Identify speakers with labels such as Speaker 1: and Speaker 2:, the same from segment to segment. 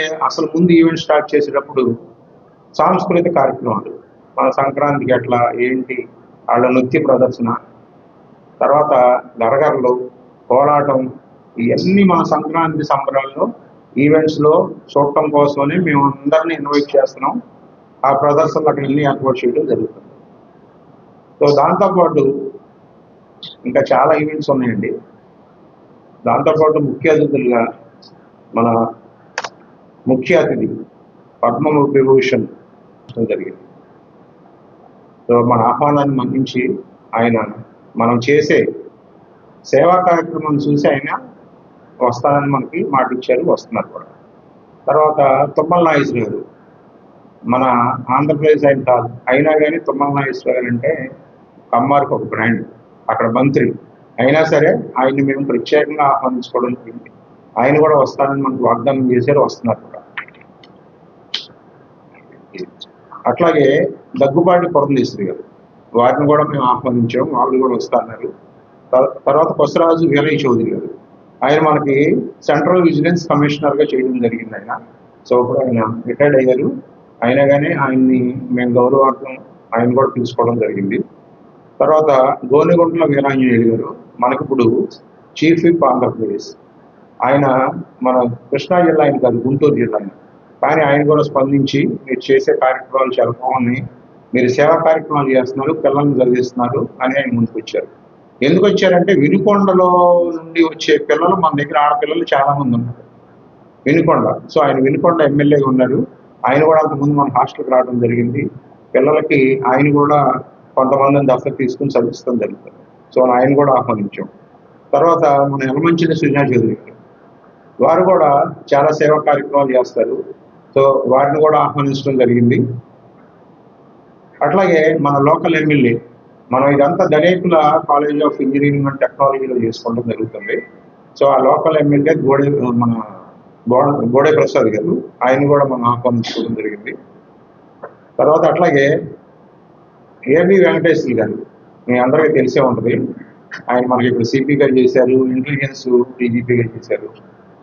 Speaker 1: అయితే అసలు ముందు ఈవెంట్ స్టార్ట్ చేసేటప్పుడు సాంస్కృతిక కార్యక్రమాలు. మన సంక్రాంతికి ఎట్లా ఏంటి? వాళ్ళ నృత్య ప్రదర్శన. తర్వాత గరగరలు కోలాటం. ఇవన్నీ మన సంక్రాంతి సంబరాల్లో ఈవెంట్స్లో చూడటం కోసమే మేము అందరినీ ఇన్వైట్ చేస్తున్నాం. ఆ ప్రదర్శనలు అక్కడ వెళ్ళి ఏర్పాటు చేయడం జరుగుతుంది. సో దాంతోపాటు ఇంకా చాలా ఈవెంట్స్ ఉన్నాయండి. దాంతోపాటు ముఖ్య అతిథులుగా మన ముఖ్య అతిథి పద్మ విభూషణ్ జరిగింది. సో మన ఆహ్వానాన్ని మన్నించి ఆయన మనం చేసే సేవా కార్యక్రమం చూసి ఆయన వస్తానని మనకి మాట ఇచ్చారు వస్తున్నారు కూడా. తర్వాత తుమ్మల నాగేశ్వర గారు మన ఆంధ్రప్రదేశ్ ఆయన కాదు అయినా కానీ తుమ్మల నాగేశ్వర గారు అంటే కమ్మారికి ఒక బ్రాండ్ అక్కడ మంత్రి. అయినా సరే ఆయన్ని మేము ప్రత్యేకంగా ఆహ్వానించుకోవడం జరిగింది. ఆయన కూడా వస్తానని మనకు వాగ్దానం చేశారు వస్తున్నారు కూడా. అట్లాగే దగ్గుబాటి పురంధేశ్వరి గారు. వారిని కూడా మేము ఆహ్వానించాం వాళ్ళు కూడా వస్తున్నారు తర్వాత కొసరాజు వీరయ్య చౌదరి గారు. ఆయన మనకి సెంట్రల్ విజిలెన్స్ కమిషనర్గా చేయడం జరిగింది ఆయన. సో ఇప్పుడు ఆయన రిటైర్డ్ అయ్యారు. అయినా కానీ ఆయన్ని మేము గౌరవార్థం ఆయన కూడా పిలుచుకోవడం జరిగింది. తర్వాత గోనెగుంట్ల వీరాంజనేయుడు గారు మనకి ఇప్పుడు చీఫ్ విప్ ఆంధ్రప్రదేశ్. ఆయన మన కృష్ణా జిల్లా ఆయన కాదు గుంటూరు జిల్లా ఆయన. కానీ ఆయన కూడా స్పందించి మీరు చేసే కార్యక్రమాలు చాలా బాగున్నాయి. మీరు సేవా కార్యక్రమాలు చేస్తున్నారు పిల్లల్ని చదివిస్తున్నారు అని ఆయన ముందుకు వచ్చారు ఎందుకు వచ్చారంటే వినుకొండలో నుండి వచ్చే పిల్లలు మన దగ్గర ఆడపిల్లలు చాలా మంది ఉన్నారు. వినుకొండ. సో ఆయన వినుకొండ ఎమ్మెల్యేగా ఉన్నారు ఆయన కూడా అంతకుముందు మన హాస్టల్కి రావడం జరిగింది. పిల్లలకి ఆయన కూడా కొంతమందిని దత్తత తీసుకుని చదివిస్తాం జరుగుతుంది సో ఆయన కూడా ఆహ్వానించాం. తర్వాత మన ఎలమంచిన సుజనా చౌదరి వారు కూడా చాలా సేవా కార్యక్రమాలు చేస్తారు. సో వారిని కూడా ఆహ్వానించడం జరిగింది. అట్లాగే మన లోకల్ ఎమ్మెల్యే మనం ఇదంతా దళేకుల కాలేజ్ ఆఫ్ ఇంజనీరింగ్ అండ్ టెక్నాలజీలో చేసుకోవడం జరుగుతుంది. సో ఆ లోకల్ ఎమ్మెల్యే గోడే మన గో- గోడే ప్రసాద్ గారు ఆయన కూడా మనం ఆహ్వానించుకోవడం జరిగింది. తర్వాత అట్లాగే ఏబి వెంకటేశ్వరి గారు మీ అందరికీ తెలిసే ఉంటుంది. ఆయన మనకి ఇప్పుడు సిపిగా చేశారు ఇంటెలిజెన్స్ డీజీపీగా చేశారు.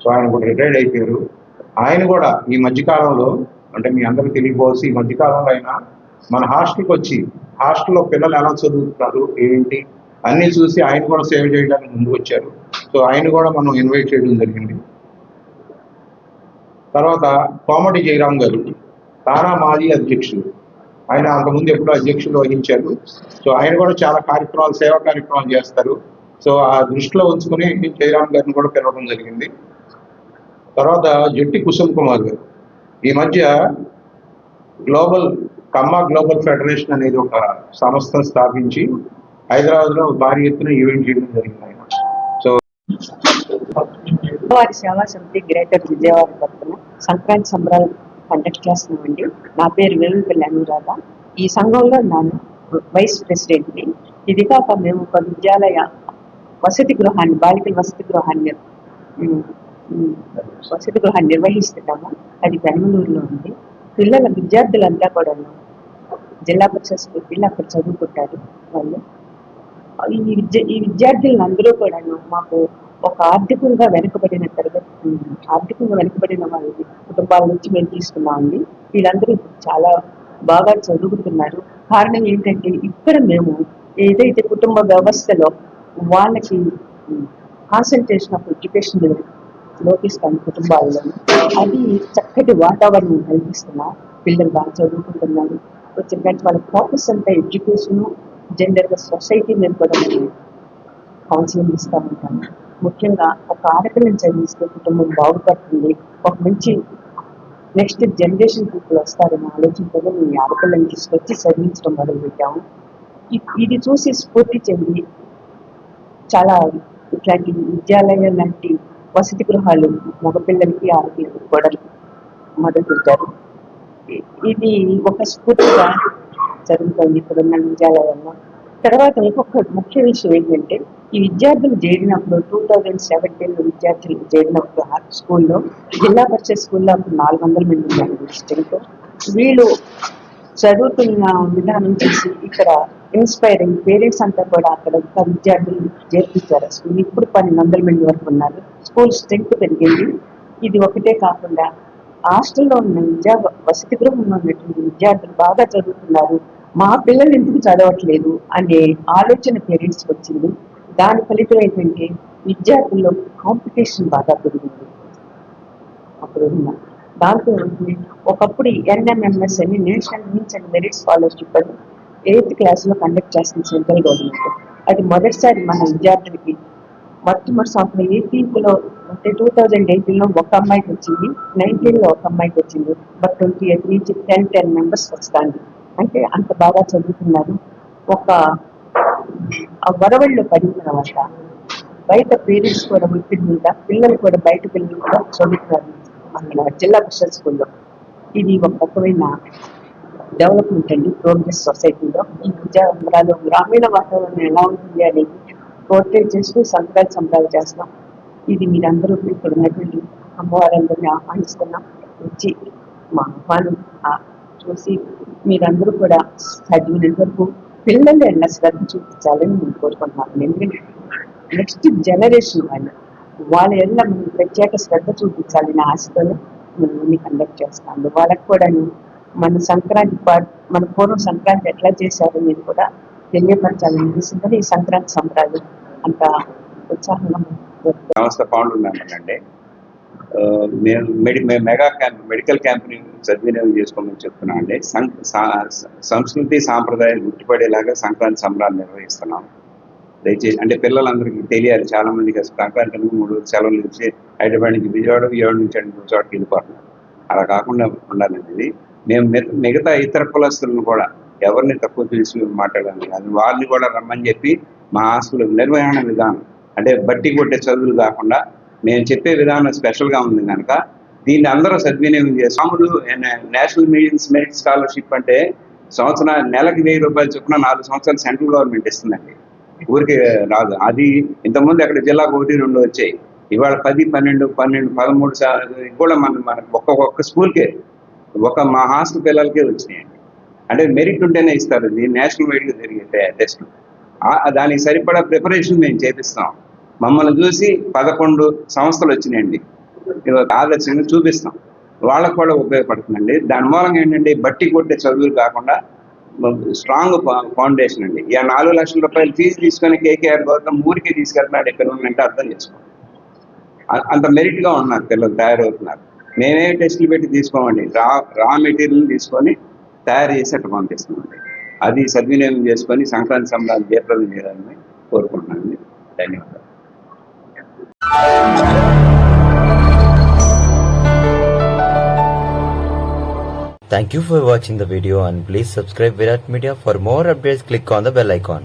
Speaker 1: సో ఆయన కూడా రిటైర్డ్ అయిపోయారు. ఆయన కూడా ఈ మధ్యకాలంలో అంటే మీ అందరికీ తెలియకపోవచ్చు ఈ మధ్యకాలంలో ఆయన మన హాస్టల్కి వచ్చి హాస్టల్లో పిల్లలు ఎలా చదువుతున్నారు ఏంటి? అన్నీ చూసి ఆయన కూడా సేవ చేయడానికి ముందుకు వచ్చారు సో ఆయన కూడా మనం ఇన్వైట్ చేయడం జరిగింది. తర్వాత కోమటి జయరాం గారు తారా మాజీ అధ్యక్షులు ఆయన అంతకుముందు ఎప్పుడు అధ్యక్షులు వహించారు. సో ఆయన కూడా చాలా కార్యక్రమాలు సేవా కార్యక్రమాలు చేస్తారు. సో ఆ దృష్టిలో ఉంచుకుని జయరాం గారిని కూడా పిలవడం జరిగింది. తర్వాత జట్టి కుసుమ్ కుమార్ గారు. ఈ మధ్య గ్లోబల్ కమ్మ గ్లోబల్ ఫెడరేషన్ అనేది ఒక సంస్థను స్థాపించి హైదరాబాద్లో భారీ ఎత్తున ఈవెంట్ చేయడం జరిగింది. ఆయన సో
Speaker 2: వారి సేవా సమితి గ్రేటర్ విజయవాడ తరఫున సంక్రాంతి సంబరాలు కండక్ట్ చేస్తున్నామండి. నా పేరు వేలుపల్లి అనురాధ. ఈ సంఘంలో నేను వైస్ ప్రెసిడెంట్ని ఇది కాక మేము ఒక విద్యాలయ వసతి గృహాన్ని బాలికల వసతి గృహాన్ని వసతి గృహాన్ని నిర్వహిస్తున్నాము. అది బెంగళూరులో ఉంది. పిల్లల విద్యార్థులంతా కూడా జిల్లా పరిషత్ స్కూల్ అక్కడ చదువుకుంటారు వాళ్ళు. ఈ విద్య ఈ విద్యార్థులందరూ కూడాను మాకు ఒక ఆర్థికంగా వెనుకబడిన తరగతి ఆర్థికంగా వెనుకబడిన వాళ్ళ కుటుంబాల నుంచి మేము తీసుకున్నామండి. వీళ్ళందరూ చాలా బాగా చదువుకుంటున్నారు. కారణం ఏంటంటే ఇక్కడ మేము ఏదైతే కుటుంబ వ్యవస్థలో వాళ్ళకి కాన్సన్ట్రేషన్ ఆఫ్ ఎడ్యుకేషన్ లోపిస్తాను కుటుంబాల్లో. అది చక్కటి వాతావరణం కల్పిస్తున్నాం పిల్లలు బాగా చదువుకుంటున్నారు. వచ్చిన వాళ్ళ ఫోకస్ అంతా ఎడ్యుకేషన్ జనరల్గా సొసైటీ మీద కూడా మేము కౌన్సిలింగ్ ఇస్తూ ఉంటాను. ముఖ్యంగా ఒక ఆడపిల్లని చదివిస్తే కుటుంబం బాగుపడుతుంది. ఒక మంచి నెక్స్ట్ జనరేషన్ పీపుల్ వస్తారని ఆలోచనతో మేము ఆడపిల్లని తీసుకొచ్చి చదివించడం మొదలుపెట్టాము. ఇది చూసి స్ఫూర్తి చెంది చాలా ఇట్లాంటి విద్యాలయం లాంటి వసతి గృహాలు మగపిల్లలకి ఆడపిల్లలకి కూడా మొదలు ఇది ఒక స్ఫూర్తిగా జరుగుతుంది ఇప్పుడున్న విద్యాలయంలో తర్వాత ఇంకొక ముఖ్య విషయం ఏంటంటే ఈ విద్యార్థులు చేరినప్పుడు టూ థౌజండ్ సెవెంటీన్ విద్యార్థులు చేరినప్పుడు స్కూల్లో జిల్లా పరిషత్ స్కూల్లో అప్పుడు నాలుగు వందల మంది ఉన్నారు స్ట్రెంత్ వీళ్ళు చదువుతున్న విధానం చూసి ఇక్కడ ఇన్స్పైరింగ్ పేరెంట్స్ అంతా కూడా అక్కడ ఇంకా విద్యార్థులు చేర్పించారు. స్కూల్ ఇప్పుడు పన్నెండు వందల మంది వరకు ఉన్నారు. స్కూల్ స్ట్రెంత్ పెరిగింది. ఇది ఒకటే కాకుండా హాస్టల్లో ఉన్న విద్యా వసతి గృహంలో ఉన్నటువంటి విద్యార్థులు బాగా చదువుతున్నారు. మా పిల్లలు ఎందుకు చదవట్లేదు అనే ఆలోచన పేరెంట్స్ వచ్చింది. దాని ఫలితం ఏంటంటే విద్యార్థుల్లో కాంపిటీషన్ బాగా పెరిగింది. అప్పుడు ఉన్న దాంతో ఒకప్పుడు ఎన్ఎంఎంఎస్ అని national means and merit scholarship అని ఎయిత్ క్లాస్లో కండక్ట్ చేస్తుంది సెంట్రల్ గవర్నమెంట్ అది మొదటిసారి మన విద్యార్థులకి. మొట్టమొదటి సంవత్సరం ఎయిటీన్త్లో అంటే టూ థౌజండ్ ఎయిటీన్లో ఒక అమ్మాయికి వచ్చింది నైన్టీన్లో ఒక అమ్మాయికి వచ్చింది బట్ ట్వంటీ ఎయిట్ నుంచి టెన్ టెన్ మెంబర్స్ వస్తాంది. అంటే అంత బాగా చదువుతున్నారు. ఒక వరవళ్ళు పడిన తర్వాత బయట పేరెంట్స్ కూడా ఒత్తిడి మీద పిల్లలు కూడా బయట పిల్లలు కూడా చదువుతున్నారు మన జిల్లా పరిషత్ స్కూల్లో. ఇది ఒక రకమైన డెవలప్మెంట్ అండి ప్రోగ్రెస్ సొసైటీలో ఈ విద్యారంభాలు గ్రామీణ వాతావరణం ఎలా ఉంటుంది అనేది పోర్ట్రేట్ చేస్తూ సంక్రాంతి సంబరాలు చేస్తాం ఇది మీరందరూ ఇక్కడ ఉన్నటువంటి అమ్మవారందరినీ ఆహ్వానిస్తున్నాం. వచ్చి మా ఆహ్వానం చూసి మీరందరూ కూడా చదివినంత వరకు పిల్లలు ఎలా శ్రద్ధ చూపించాలని నేను కోరుకుంటున్నాను ఎందుకంటే నెక్స్ట్ జనరేషన్ వాళ్ళు వాళ్ళ ఎల్ల మనం ప్రత్యేక శ్రద్ధ చూపించాలని ఆశతో మేము కండక్ట్ చేస్తాను వాళ్ళకి కూడా మన సంక్రాంతి మన పూర్వం సంక్రాంతి ఎట్లా చేశారు మీరు కూడా తెలియపరచాలని ఉద్దేశంతో ఈ సంక్రాంతి సంబరాలు అంత ఉత్సాహంగా జరుపుతారు.
Speaker 3: సంస్థ నేను మెడి మెగా క్యాంప్ మెడికల్ క్యాంప్ని సద్వినియోగం చేసుకోమని చెప్తున్నాను అండి. సం- సా- సంస్కృతి సాంప్రదాయాలు గుర్తుపడేలాగా సంక్రాంతి సంబరాలు నిర్వహిస్తున్నాం. దయచేసి అంటే పిల్లలందరికీ తెలియాలి. చాలా మందికి సంక్రాంతి మూడు సెలవులు ఇచ్చి హైదరాబాద్ నుంచి విజయవాడ విజయవాడ నుంచి రెండు మూడు చోట్లకి వెళ్ళిపోతున్నాం అలా కాకుండా ఉండాలండి మేము మిగతా ఇతర కులస్తులను కూడా ఎవరిని తక్కువ తెలిసి మాట్లాడాలి అది వాళ్ళని కూడా రమ్మని చెప్పి మా ఆస్తుల నిర్వహణ విధానం అంటే బట్టి కొట్టే చదువులు కాకుండా మేము చెప్పే విధానం స్పెషల్గా ఉంది కనుక దీన్ని అందరూ సద్వినియోగం చేస్తాములు national means and merit scholarship అంటే సంవత్సరం నెలకి వెయ్యి రూపాయలు చొప్పున నాలుగు సంవత్సరాలు సెంట్రల్ గవర్నమెంట్ ఇస్తుందండి. ఊరికి రాదు. అది ఇంతకుముందు అక్కడ జిల్లాకు ఒకటి రెండు వచ్చాయి. ఇవాళ పది పన్నెండు పన్నెండు పదమూడు సా- కూడా మన మన ఒక్కొక్క స్కూల్కే ఒక మా హాస్టల్ పిల్లలకే వచ్చినాయండి అంటే మెరిట్ ఉంటేనే ఇస్తారు. ఇది నేషనల్ వైడ్గా జరిగితే టెస్ట్ దానికి సరిపడా ప్రిపరేషన్ మేము చేపిస్తాం. మమ్మల్ని చూసి పదకొండు సంస్థలు వచ్చినాయండి. ఆదర్శంగా చూపిస్తాం. వాళ్ళకు కూడా ఉపయోగపడుతుందండి. దాని మూలంగా ఏంటంటే బట్టి కొట్టే చదువులు కాకుండా స్ట్రాంగ్ ఫౌండేషన్ అండి. ఇక నాలుగు లక్షల రూపాయలు ఫీజు తీసుకొని కేకేఆర్ గౌతమ్ ఊరికే తీసుకెళ్తున్నాడు. ఎక్కడ ఉందంటే అర్థం చేసుకోండి. అంత మెరిట్గా ఉన్నారు పిల్లలు తయారవుతున్నారు. మేమే టెస్టులు పెట్టి తీసుకోమండి రా రా మెటీరియల్ తీసుకొని తయారు చేసి అట్లా పంపిస్తున్నామండి అది సద్వినియోగం చేసుకొని సంక్రాంతి సంబరాలు జయప్రదం చేయాలని కోరుకుంటున్నానండి ధన్యవాదాలు
Speaker 4: Thank you for watching the video and please subscribe Virat Media for more updates click on the bell icon.